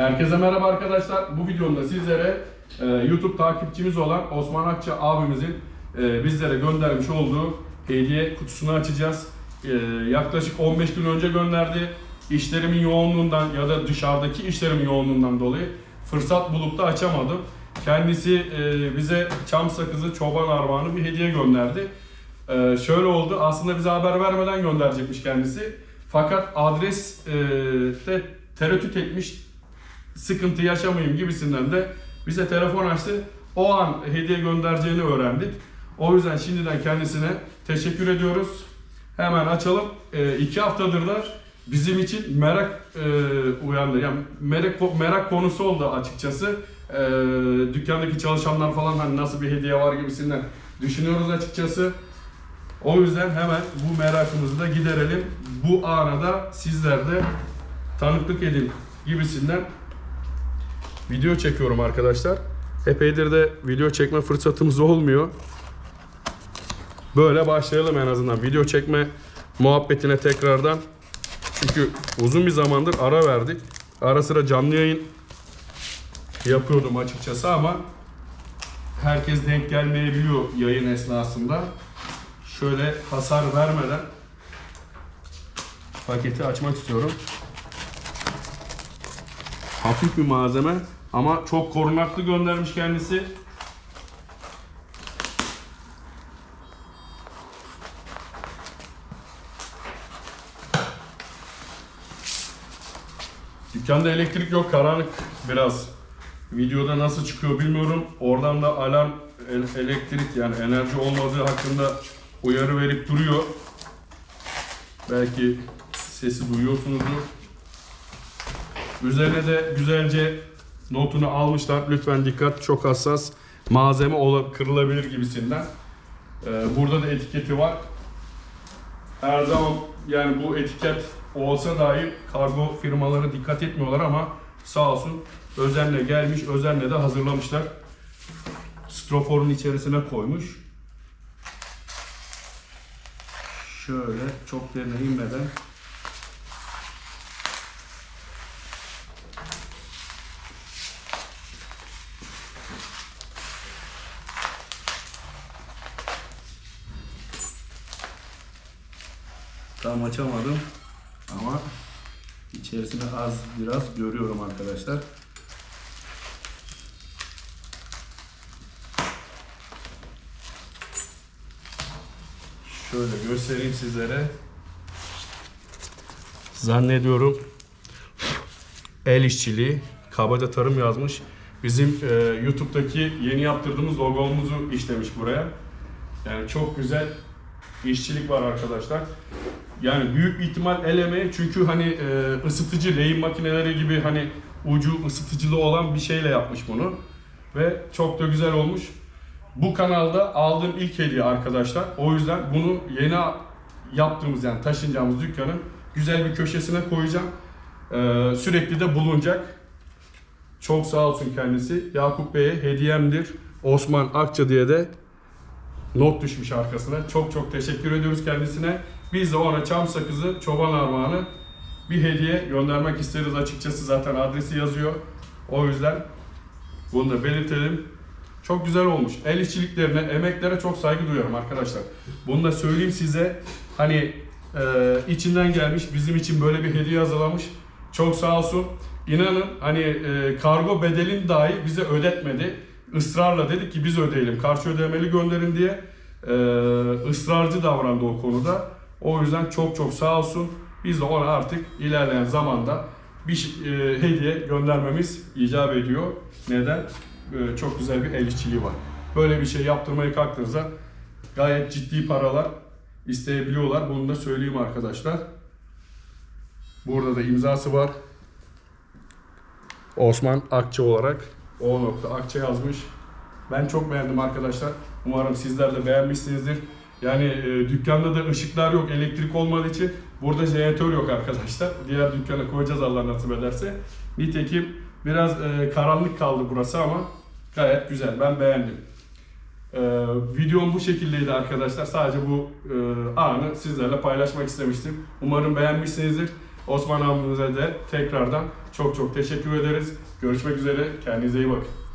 Herkese merhaba arkadaşlar. Bu videomda sizlere e, YouTube takipçimiz olan Osman Akça abimizin e, bizlere göndermiş olduğu hediye kutusunu açacağız. E, yaklaşık 15 gün önce gönderdi. İşlerimin yoğunluğundan ya da dışarıdaki işlerimin yoğunluğundan dolayı fırsat bulup da açamadım. Kendisi e, bize çam sakızı çoban armağanı bir hediye gönderdi. E, şöyle oldu. Aslında bize haber vermeden gönderecekmiş kendisi. Fakat adres e, de tereddüt etmiş sıkıntı yaşamayayım gibisinden de bize telefon açtı. O an hediye göndereceğini öğrendik. O yüzden şimdiden kendisine teşekkür ediyoruz. Hemen açalım. E, iki haftadır da bizim için merak e, uyandı. Yani merak, merak konusu oldu açıkçası. E, dükkandaki çalışanlar falan hani nasıl bir hediye var gibisinden düşünüyoruz açıkçası. O yüzden hemen bu merakımızı da giderelim. Bu ana da sizler de tanıklık edin gibisinden video çekiyorum arkadaşlar. Epeydir de video çekme fırsatımız olmuyor. Böyle başlayalım en azından video çekme muhabbetine tekrardan. Çünkü uzun bir zamandır ara verdik. Ara sıra canlı yayın yapıyordum açıkçası ama herkes denk gelmeyebiliyor yayın esnasında. Şöyle hasar vermeden paketi açmak istiyorum. Hafif bir malzeme ama çok korunaklı göndermiş kendisi. Dükkanda elektrik yok, karanlık biraz. Videoda nasıl çıkıyor bilmiyorum. Oradan da alarm el- elektrik yani enerji olmadığı hakkında uyarı verip duruyor. Belki sesi duyuyorsunuzdur. Üzerine de güzelce notunu almışlar. Lütfen dikkat çok hassas. Malzeme kırılabilir gibisinden. Ee, burada da etiketi var. Her zaman yani bu etiket olsa dahi kargo firmaları dikkat etmiyorlar ama sağ olsun özenle gelmiş, özenle de hazırlamışlar. Stroforun içerisine koymuş. Şöyle çok derine inmeden Tam açamadım ama içerisinde az biraz görüyorum arkadaşlar. Şöyle göstereyim sizlere. Zannediyorum el işçiliği, kabaca tarım yazmış. Bizim e, YouTube'daki yeni yaptırdığımız logomuzu işlemiş buraya. Yani çok güzel işçilik var arkadaşlar. Yani büyük bir ihtimal el emeği çünkü hani e, ısıtıcı lehim makineleri gibi hani ucu ısıtıcılı olan bir şeyle yapmış bunu. Ve çok da güzel olmuş. Bu kanalda aldığım ilk hediye arkadaşlar. O yüzden bunu yeni yaptığımız yani taşınacağımız dükkanın güzel bir köşesine koyacağım. E, sürekli de bulunacak. Çok sağ olsun kendisi. Yakup Bey'e hediyemdir. Osman Akça diye de not düşmüş arkasına. Çok çok teşekkür ediyoruz kendisine. Biz de ona çam sakızı, çoban armağanı bir hediye göndermek isteriz açıkçası. Zaten adresi yazıyor. O yüzden bunu da belirtelim. Çok güzel olmuş. El işçiliklerine, emeklere çok saygı duyuyorum arkadaşlar. Bunu da söyleyeyim size. Hani e, içinden gelmiş, bizim için böyle bir hediye hazırlamış. Çok sağ olsun. İnanın hani e, kargo bedelini dahi bize ödetmedi. Israrla dedik ki biz ödeyelim. Karşı ödemeli gönderin diye e, ısrarcı davrandı o konuda. O yüzden çok çok sağ olsun. Biz de ona artık ilerleyen zamanda bir şey- e, hediye göndermemiz icap ediyor. Neden? E, çok güzel bir el işçiliği var. Böyle bir şey yaptırmaya kalktığınızda gayet ciddi paralar isteyebiliyorlar. Bunu da söyleyeyim arkadaşlar. Burada da imzası var. Osman Akça olarak O nokta Akça yazmış. Ben çok beğendim arkadaşlar. Umarım sizler de beğenmişsinizdir. Yani e, dükkanda da ışıklar yok, elektrik olmadığı için burada jeneratör yok arkadaşlar. Diğer dükkana koyacağız Allah nasip ederse. Nitekim biraz e, karanlık kaldı burası ama gayet güzel. Ben beğendim. E, videom bu şekildeydi arkadaşlar. Sadece bu e, anı sizlerle paylaşmak istemiştim. Umarım beğenmişsinizdir. Osman abimize de tekrardan Çok çok teşekkür ederiz. Görüşmek üzere. Kendinize iyi bakın.